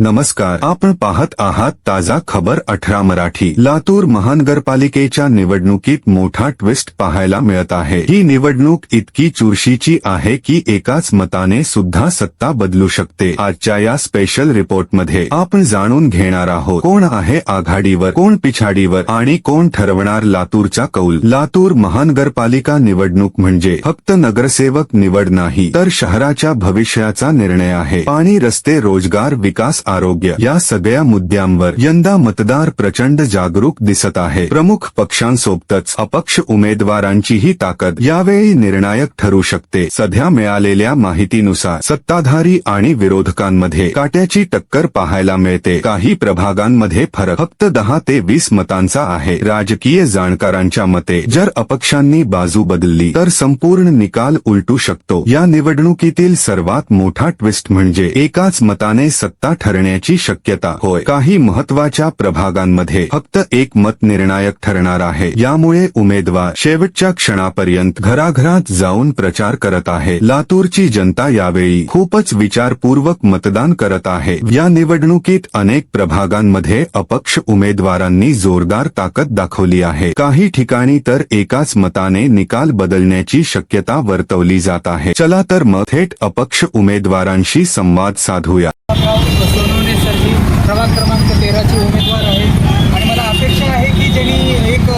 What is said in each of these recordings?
नमस्कार आपण पाहत आहात ताजा खबर अठरा मराठी. लातूर महानगरपालिकेच्या निवडणुकीत मोठा ट्विस्ट पाहायला मिळत आहे. ही निवडणूक इतकी चुरशीची आहे की एकाच मताने सुद्धा सत्ता बदलू शकते. आजच्या या स्पेशल रिपोर्टमध्ये आपण जाणून घेणार आहोत कोण आहे आघाडीवर कोण पिछाडीवर आणि कोण ठरवणार लातूरचा कौल. लातूर महानगरपालिका निवडणूक म्हणजे फक्त नगरसेवक निवड नाही तर शहराच्या भविष्याचा निर्णय आहे. पाणी रस्ते रोजगार विकास आरोग्य. या सगळ्या मुद्द्यांवर यंदा मतदार प्रचंड जागरूक दिसत आहे. प्रमुख पक्षांसोबतच अपक्ष उमेदवारांचीही ताकद यावेळी निर्णायक ठरू शकते. सध्या मिळालेल्या माहितीनुसार सत्ताधारी आणि विरोधकांमध्ये काट्याची टक्कर पाहायला मिळते. काही प्रभागांमध्ये फरक फक्त दहा ते वीस मतांचा आहे. राजकीय जाणकारांच्या मते जर अपक्षांनी बाजू बदलली तर संपूर्ण निकाल उलटू शकतो. या निवडणुकीतील सर्वात मोठा ट्विस्ट म्हणजे एकाच मताने सत्ता ठरण्याची शक्यता होय. काही महत्वाच्या प्रभागांमध्ये फक्त एक मत निर्णायक ठरणार आहे. यामुळे उमेदवार शेवटच्या क्षणापर्यंत घराघरात जाऊन प्रचार करत आहे. लातूरची जनता यावेळी खूपच विचारपूर्वक मतदान करत आहे. या निवडणुकीत अनेक प्रभागांमध्ये अपक्ष उमेदवारांनी जोरदार ताकद दाखवली आहे. काही ठिकाणी तर एकाच मताने निकाल बदलण्याची शक्यता वर्तवली जात आहे. चला तर मग थेट अपक्ष उमेदवारांशी संवाद साधूया. प्रभाग क्रमांक तेराचे उमेदवार आहेत आणि मला अपेक्षा आहे की ज्यांनी एक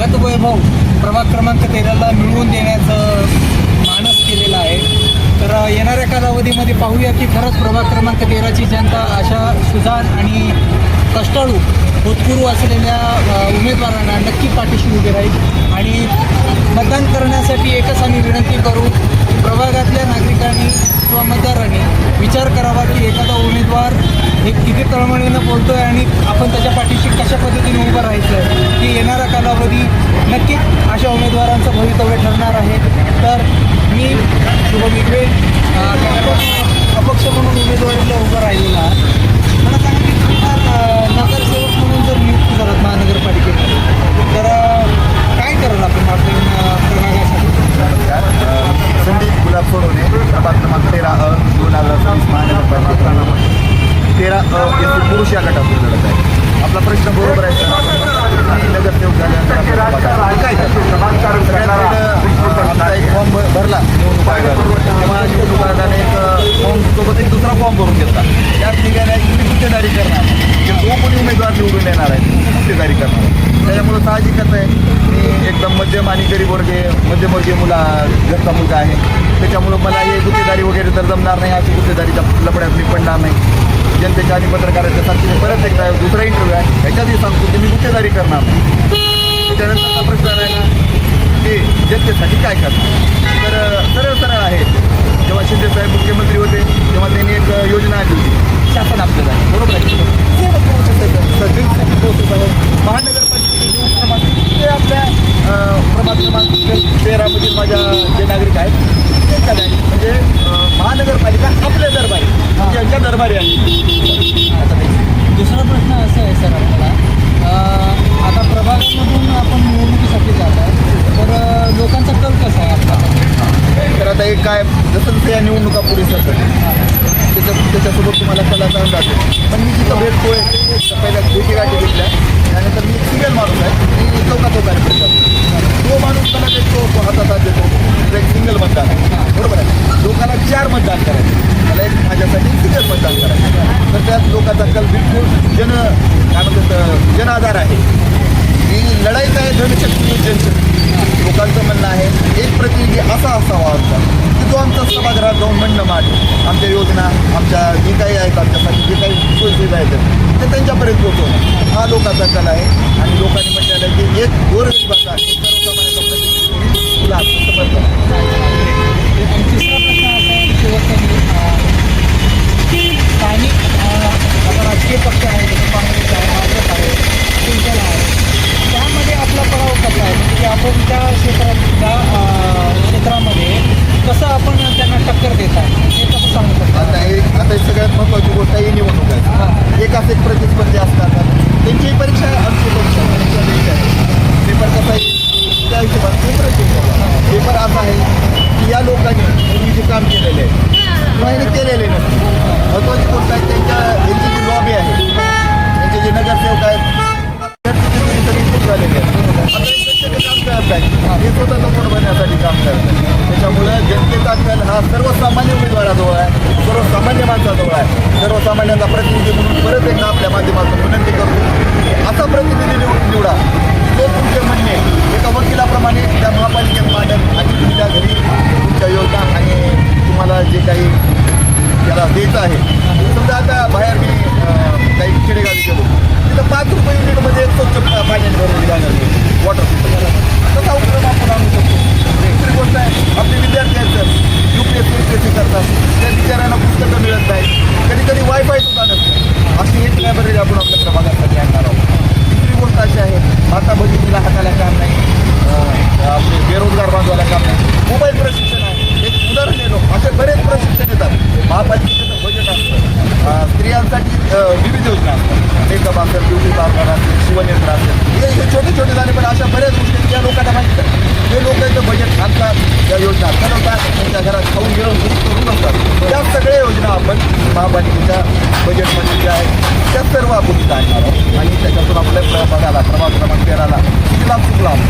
गतवैभव प्रभाग क्रमांक तेराला मिळवून देण्याचं मानस केलेलं आहे. तर येणाऱ्या कालावधीमध्ये पाहूया की खरंच प्रभाग क्रमांक तेराची जनता अशा सुजाण आणि कष्टाळू भूतपूर्व असलेल्या उमेदवारांना नक्की पाठीशी उभे राहील. आणि मतदान करण्यासाठी एकच आम्ही विनंती करू प्रभागातल्या नागरिकांनी किंवा मतदारांनी विचार करावा की एखादा उमेदवार हे किती तळमळीनं आहे आणि आपण त्याच्या पाठीशी कशा पद्धतीने उभं राहायचं आहे की येणारा कालावधी नक्कीच अशा उमेदवारांचं भवितव्य ठरणार आहे. तर मी शुभम इकडे अपक्ष म्हणून उमेदवारीला उभं राहिलेला मला सांगा की नगरसेवक म्हणून जर नियुक्ती करत महानगरपालिकेमध्ये तर काय कराल आपण आपण अ, प्रभागासाठी? संदीप गुलाब सोडवणे प्रभाग क्रमांक तेरा अ. दोन हजार सव्वीस महानगरपालिका तेरा अ येथील पुरुष या गटातून लढत आहे. आपला प्रश्न बरोबर आहे नगरसेवक झाल्यानंतर एक फॉर्म भरला. निवडणूक आयोगाने. तेव्हा निवडणूक आयोगाने एक फॉर्म सोबत एक दुसरा फॉर्म भरून घेतला. त्याच ठिकाणी मी करणार. की जो कोणी उमेदवार निवडून येणार आहे तो करणार त्याच्यामुळं साहजिकच आहे. मी एकदम मध्यम आणि गरीब वर्गीय मध्यमवर्गीय मुला घरचा मुलगा आहे. त्याच्यामुळं मला हे गुत्तेदारी वगैरे तर जमणार नाही. अशी गुत्तेदारीच्या लपड्यात मी पडणार नाही. जनतेच्या आणि पत्रकाराच्या साथीने परत एकदा दुसरा इंटरव्ह्यू आहे. ह्याच्यातही सांगतो की मी गुत्तेदारी करणार नाही. प्रश्न राहिला की जनतेसाठी काय करणार? तर सरळ सरळ आहे जेव्हा शिंदे साहेब मुख्यमंत्री होते तेव्हा त्यांनी एक अं, योजना आणली होती शासन आपल्याला आहे. बरोबर आहे सचिन प्रोसेस आहे महानगरपालिकेचे जे उपक्रमांक ते आपल्या अं, प्रभाग क्रमांक तेरामधील माझ्या जे नागरिक आहेत ते काय म्हणजे अं, महानगरपालिका आपल्या दरबारी आहे आता दुसरा प्रश्न असा आहे सर आपल्याला. आता प्रभागामधून आपण निवडणुकीसाठी जात आहे. तर लोकांचा कल कसा आहे आपला? तर आता एक काय जसं जसं या निवडणुका पुढे सरतात त्याच्या त्याच्यासोबत तुम्हाला कला चालून जाते पण मी जिथं भेटतोय तर पहिल्या भेटी गाठी घेतल्या त्यानंतर मी सिंगल माणूस आहे. मी चौका फिरतात तो माणूस मला देतो तो हातात हात देतो. एक सिंगल मतदान आहे. बरोबर आहे. लोकांना चार मतदान करायचे मला एक माझ्यासाठी सिंगल मतदान करायचं तर त्यात लोकांचा कल बिलकुल जन काय म्हणतात जन आधार आहे. ही लढाईच आहे जनशक्ती जनशक्ती. लोकांचं म्हणणं आहे एक प्रतिनिधी असा असावा आमचा की तो आमचा सभागृहात जाऊन म्हणणं मांडे. आमच्या योजना आमच्या जे काही आहेत आमच्यासाठी जे काही सोयीसुविधा आहेत ते त्यांच्यापर्यंत पोहोचवणं. हा लोकांचा कल आहे. आणि लोकांनी म्हटलेलं की एक गोरगरिबाचा एक सर्वसामान्याचा त्या लोकांनी पूर्वीचे काम केलेले आहे केलेले नाही. महत्वाची गोष्ट आहेत त्यांच्या त्यांची जी लॉबी आहे. त्यांचे जे नगरसेवक आहेत झालेले काम हे स्वतःचं पोट भरण्यासाठी काम हा सर्वसामान्य आहे सर्वसामान्य माणसाजवळ आहे. सर्वसामान्यांचा प्रतिनिधी म्हणून परत एकदा आपल्या माध्यमातून विनंती करतो. असा प्रतिनिधी निवडा. तो तुमचे म्हणणे एका वकिलाप्रमाणे आणतात त्या योजना चालवतात त्यांच्या घरात खाऊन घेऊन करू असतात त्या सगळ्या योजना आपण महापालिकेच्या बजेटमध्ये ज्या आहेत त्या सर्व आपण इथं आणणार आहोत. आणि त्याच्यातून आपल्या प्रभागाला प्रभाग क्रमांक तेराला सुजलाम सुफलाम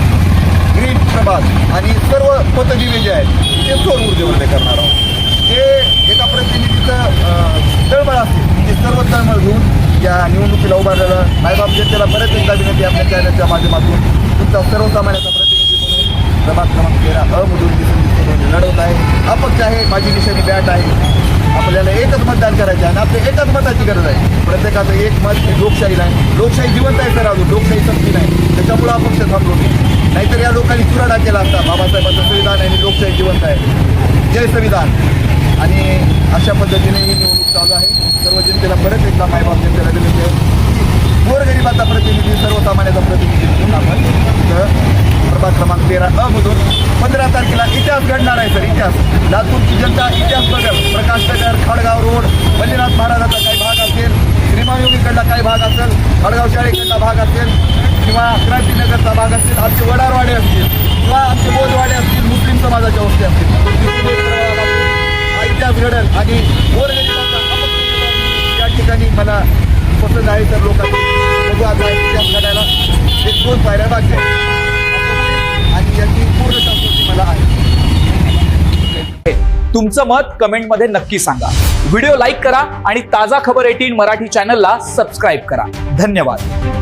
ग्रीन प्रभाग आणि सर्व पथदिवे जे आहेत ते सौर ऊर्जेमध्ये करणार आहोत. ते एका प्रतिनिधीचं तळमळ असते ते सर्व तळमळ घेऊन या निवडणुकीला उभारलेलं नायबाब जनतेला बऱ्याच एकदा विनंती आपल्या चॅनलच्या माध्यमातून तुमचा सर्वसामान्याचा प्रति प्रभाग क्रमांक तेरा अमधून दिसून दिसून लढवत आहे. अपक्ष आहे माझी निशाणी बॅट आहे. आपल्याला एकच मतदान करायचं आहे आणि आपल्या एकाच मताची गरज आहे. प्रत्येकाचं एक मत हे लोकशाहीला आहे. लोकशाही जिवंत आहे सर अजून लोकशाही संपली नाही. त्याच्यामुळं अपक्ष थांबलो मी. नाहीतर या लोकांनी चुराडा केला असता. बाबासाहेबांचं संविधान आहे आणि लोकशाही जिवंत आहे. जय संविधान. आणि अशा पद्धतीने ही निवडणूक चालू आहे. सर्व जनतेला परत एकदा मायबाप जनतेला विनंती की गोरगरिबाचा प्रतिनिधी सर्वसामान्याचा प्रतिनिधी. म्हणून क्रमांक तेरा अ मधून पंधरा तारखेला इतिहास घडणार आहे सर इतिहास. लातूरची जनता इतिहास बघल. प्रकाश नगर खडगाव रोड बल्लीनाथ महाराजाचा काही भाग असेल श्रीमायोगीकडला काही भाग असेल खडगाव शाळेकडला भाग असेल किंवा क्रांतीनगरचा भाग असेल आमचे वडारवाडे असतील किंवा आमचे बोधवाडे असतील मुस्लिम समाजाच्या वस्ती असतील. हा इतिहास घडेल आणि या ठिकाणी मला पसंत आहे तर लोकांनी इतिहास घडायला एक दोन पायऱ्या बाकी आहेत आणि याची पूर्ण संस्कृती मला आहे तुमचं मत कमेंटमध्ये नक्की सांगा. व्हिडिओ लाईक करा आणि ताजा खबर एटीन मराठी चॅनलला सबस्क्राईब करा. धन्यवाद.